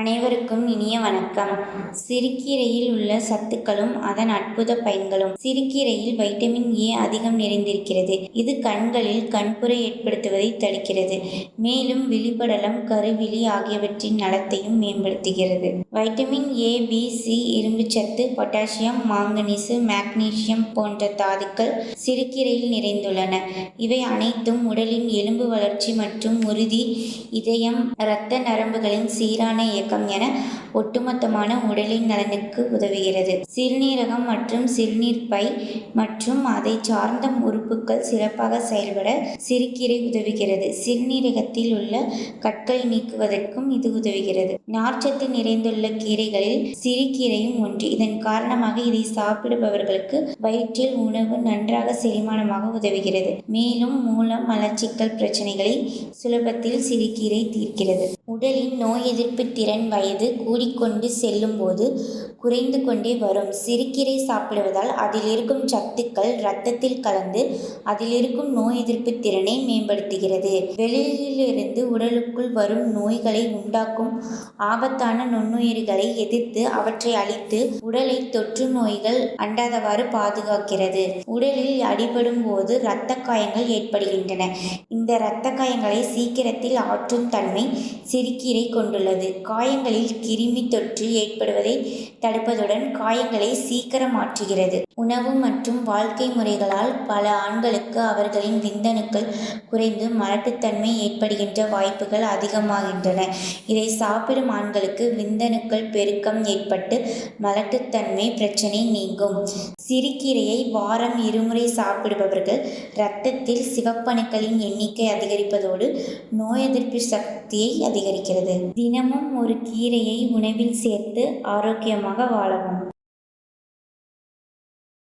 அனைவருக்கும் இனிய வணக்கம். சிறுக்கீரையில் உள்ள சத்துக்களும் அதன் அற்புத பயன்களும். சிறுக்கீரையில் வைட்டமின் ஏ அதிகம் நிறைந்திருக்கிறது. இது கண்களில் கண்புரை ஏற்படுத்துவதை தடுக்கிறது. மேலும் விழிப்படலம் கருவிழி ஆகியவற்றின் நலத்தையும் மேம்படுத்துகிறது. வைட்டமின் ஏ பி சி இரும்புச்சத்து பொட்டாசியம் மாங்கனீசு மேக்னீசியம் போன்ற தாதுக்கள் சிறுக்கீரையில் நிறைந்துள்ளன. இவை அனைத்தும் உடலின் எலும்பு வளர்ச்சி மற்றும் உறுதி இதயம் இரத்த நரம்புகளின் சீரான இயக்கம் என ஒட்டுமொத்தமான உடலின் நலனுக்கு உதவுகிறது. சிறுநீரகம் மற்றும் சிறுநீர் பை மற்றும் அதை சார்ந்த உறுப்புகள் சிறப்பாக செயல்பட சிறுகீரை உதவுகிறது. சிறுநீரகத்தில் உள்ள கற்களை நீக்குவதற்கும் இது உதவுகிறது. நார்ச்சத்து நிறைந்துள்ள கீரைகளில் சிறுகீரையும் ஒன்று. இதன் காரணமாக இதை சாப்பிடுபவர்களுக்கு வயிற்றில் உணவு நன்றாக செரிமானமாக உதவுகிறது. மேலும் மூலம் மலச்சிக்கல் பிரச்சனைகளை சுலபத்தில் சிறுகீரை தீர்க்கிறது. உடலின் நோய் எதிர்ப்பு திறன் வயது கூடிக்கொண்டு செல்லும் போது குறைந்து கொண்டே வரும். சிறுகீரை சாப்பிடுவதால் அதில் இருக்கும் சத்துக்கள் இரத்தத்தில் கலந்து அதில் இருக்கும் நோய் எதிர்ப்பு திறனை மேம்படுத்துகிறது. வெளியிலிருந்து உடலுக்குள் வரும் நோய்களை உண்டாக்கும் ஆபத்தான நுண்ணுயிர்களை எதிர்த்து அவற்றை அழித்து உடலை தொற்று நோய்கள் அண்டாதவாறு பாதுகாக்கிறது. உடலில் அடிபடும் போது இரத்த காயங்கள் ஏற்படுகின்றன. இந்த இரத்த காயங்களை சீக்கிரத்தில் ஆற்றும் தன்மை சிறுகீரை கொண்டுள்ளது. காயங்களில் கிருமி தொற்று ஏற்படுவதை தடுப்பதுடன் காயங்களை சீக்கிரம் ஆற்றுகிறது உணவு மற்றும் வாழ்க்கை முறைகளால் பல ஆண்களுக்கு அவர்களின் விந்தணுக்கள் குறைந்து மலட்டுத்தன்மை ஏற்படுகின்ற வாய்ப்புகள் அதிகமாகின்றன. இதை சாப்பிடும் ஆண்களுக்கு விந்தணுக்கள் பெருக்கம் ஏற்பட்டு மலட்டுத்தன்மை பிரச்சனை நீங்கும். சிறுகீரையை வாரம் இருமுறை சாப்பிடுபவர்கள் இரத்தத்தில் சிவப்பணுக்களின் எண்ணிக்கை அதிகரிப்பதோடு நோய் எதிர்ப்பு சக்தியை அதிகரிக்கிறது. தினமும் ஒரு கீரையை உணவில் சேர்த்து ஆரோக்கியமாக வாழவும்.